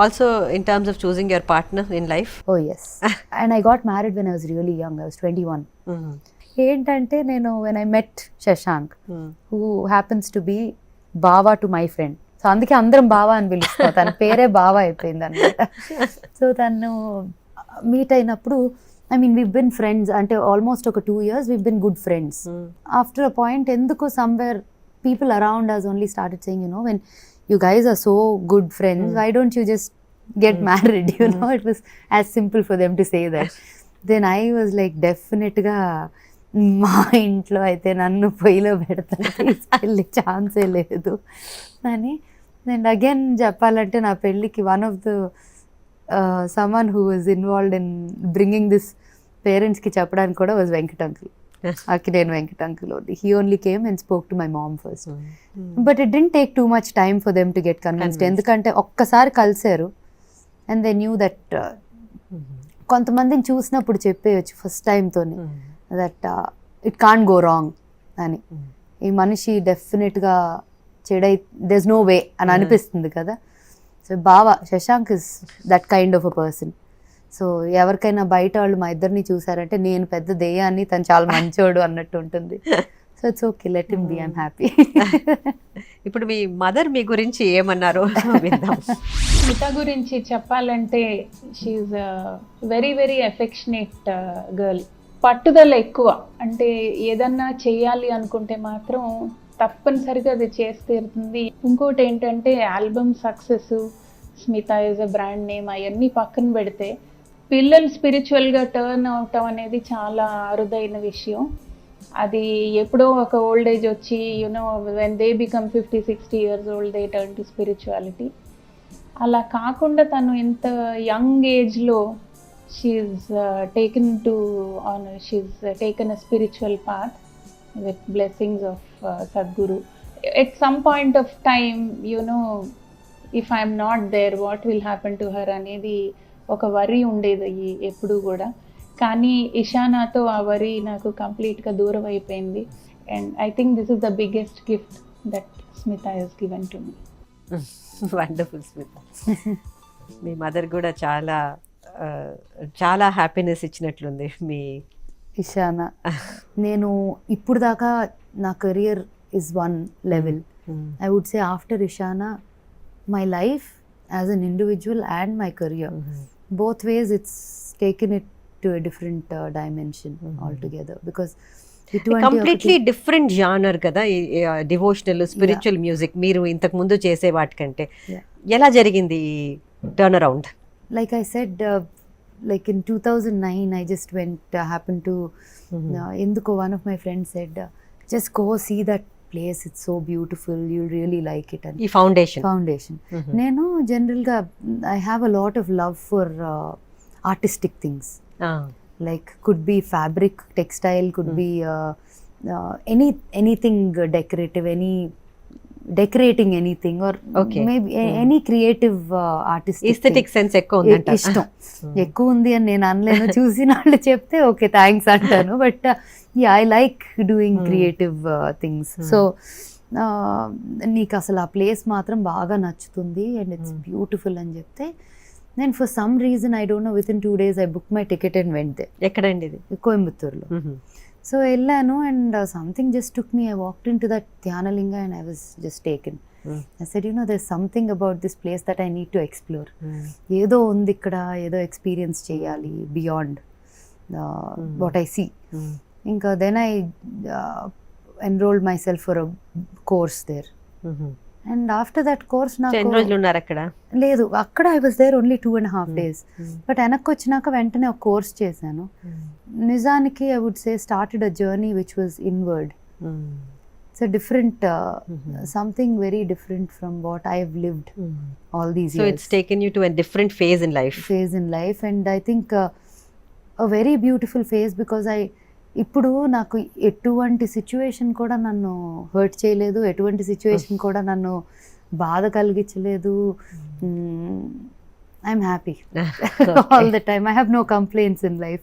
Also in terms of choosing your partner in life oh yes and I got married when I was really young I was twenty one ఏంటంటే నేను when I met Shashank who happens to be బావా to my friend so అందుకే అందరం బావా అని పిలుస్తాం. తన పేరే బావా అయిపోయింది అనమాట సో తను మీట్ అయినప్పుడు I mean we been friends అంటే ఆల్మోస్ట్ ఒక two years we been good friends after a point ఎందుకు somewhere people around us only started saying you know when you guys are so good friends why don't you just get married you know it was as simple for them to say that then I was like డెఫినెట్గా మా ఇంట్లో అయితే నన్ను పొయ్యిలో పెడతాను తీసుకెళ్ళి ఛాన్సే లేదు. అని అండ్ అగైన్ చెప్పాలంటే నా పెళ్ళికి one of the someone who was involved in bringing this పేరెంట్స్కి చెప్పడానికి కూడా was Venkata uncle only he only came and spoke to my mom first but it didn't take too much time for them to get convinced Convinced. ఎందుకంటే ఒక్కసారి కలిసారు and they knew that కొంతమందిని చూసినప్పుడు చెప్పేయచ్చు first టైంతోనే that it can go wrong అని ఈ మనిషి డెఫినెట్గా చెడై దెస్ నో వే అని Mm. అనిపిస్తుంది కదా. సో బావా Shashank is that kind of a person so ఎవరికైనా బయట వాళ్ళు మా ఇద్దరిని చూసారంటే నేను పెద్ద దెయ్యాన్ని తను చాలా మంచోడు అన్నట్టు ఉంటుంది. So it's okay let him be I'm happy ఇప్పుడు మీ మదర్ మీ గురించి ఏమన్నారో? విందాం. స్మిత గురించి చెప్పాలంటే she's very very affectionate girl పట్టుదల ఎక్కువ. అంటే ఏదన్నా చేయాలి అనుకుంటే మాత్రం తప్పనిసరిగా అది చేసి తీరుతుంది. ఇంకోటి ఏంటంటే album success Smita is a brand name అవన్నీ పక్కన పెడితే పిల్లలు స్పిరిచువల్గా టర్న్ అవటం అనేది చాలా అరుదైన విషయం. అది ఎప్పుడో ఒక ఓల్డ్ ఏజ్ వచ్చి you know when they become fifty sixty years old they turn to spirituality అలా కాకుండా తను ఇంత యంగ్ ఏజ్లో she's taken to on she's taken a spiritual path with blessings of Sadhguru at some point of time you know if I'm not there what will happen to her అనేది ఒక వరి ఉండేది ఎప్పుడూ కూడా. కానీ ఇషానాతో ఆ వరి నాకు కంప్లీట్గా దూరం అయిపోయింది. And I think this is the biggest gift that Smita has given to me. Wonderful Smita. Me mother కూడా చాలా చాలా హ్యాపీనెస్ ఇచ్చినట్లుంది మీ ఇషానా నేను ఇప్పుడు దాకా నా career is one level. I would say after Ishana, my life as an individual and my career, both ways it's taken it to a different uh, dimension Mhm. altogether because ఇటువంటి completely different genre కదా devotional spiritual music మీరు ఇంతకు ముందు చేసే వాటికంటే. ఎలా జరిగింది turn around like I said, uh, like in 2009, I just went, uh, happened to, uh, Induko, one of my friends said, uh, just go see that place, it's so beautiful, you'll really like it. And ఈ foundation foundation. నేను జనరల్గా I have a lot of love for artistic things like could be fabric textile could be any anything decorative any decorating anything or. Maybe Hmm. Any creative artist aesthetic sense ఎక్కువ ఇష్టం. ఎక్కువ ఉంది అని నేను అనలేను. చూసిన వాళ్ళు చెప్తే ఓకే థ్యాంక్స్ అంటాను. But I like doing Hmm. Creative things Hmm. So నీకు అసలు ఆ ప్లేస్ మాత్రం బాగా నచ్చుతుంది అండ్ ఇట్స్ Hmm. బ్యూటిఫుల్ అని చెప్తే నేను for some reason I don't know within two days I book my ticket and went ఎక్కడండి ఇది? కోయంబత్తూర్లో. సో వెళ్ళాను and something just took me I walked in to that Dhyanalinga and I was just taken I said you know there something about this place that I need to explore ఏదో ఉంది ఇక్కడ ఏదో experience చేయాలి beyond what I see ఇంకా then I enrolled my self for a course there and after that course ఎన్ని నాకు రోజులు ఉన్నారు అక్కడ? లేదు అక్కడ I was there only two and half days but వెనక్కి వచ్చినాక వెంటనే ఒక కోర్స్ చేశాను. నిజానికి I would say started a journey which was inward it's a different something very different from what I have lived all these so it's taken you to different phase in life phase in life. And i think uh, a very beautiful phase because i ఇప్పుడు నాకు ఎటువంటి situation కూడా నన్ను hurt చేయలేదు. ఎటువంటి situation కూడా నన్ను బాధ కలిగించలేదు. I'm happy all the time I have no complaints in life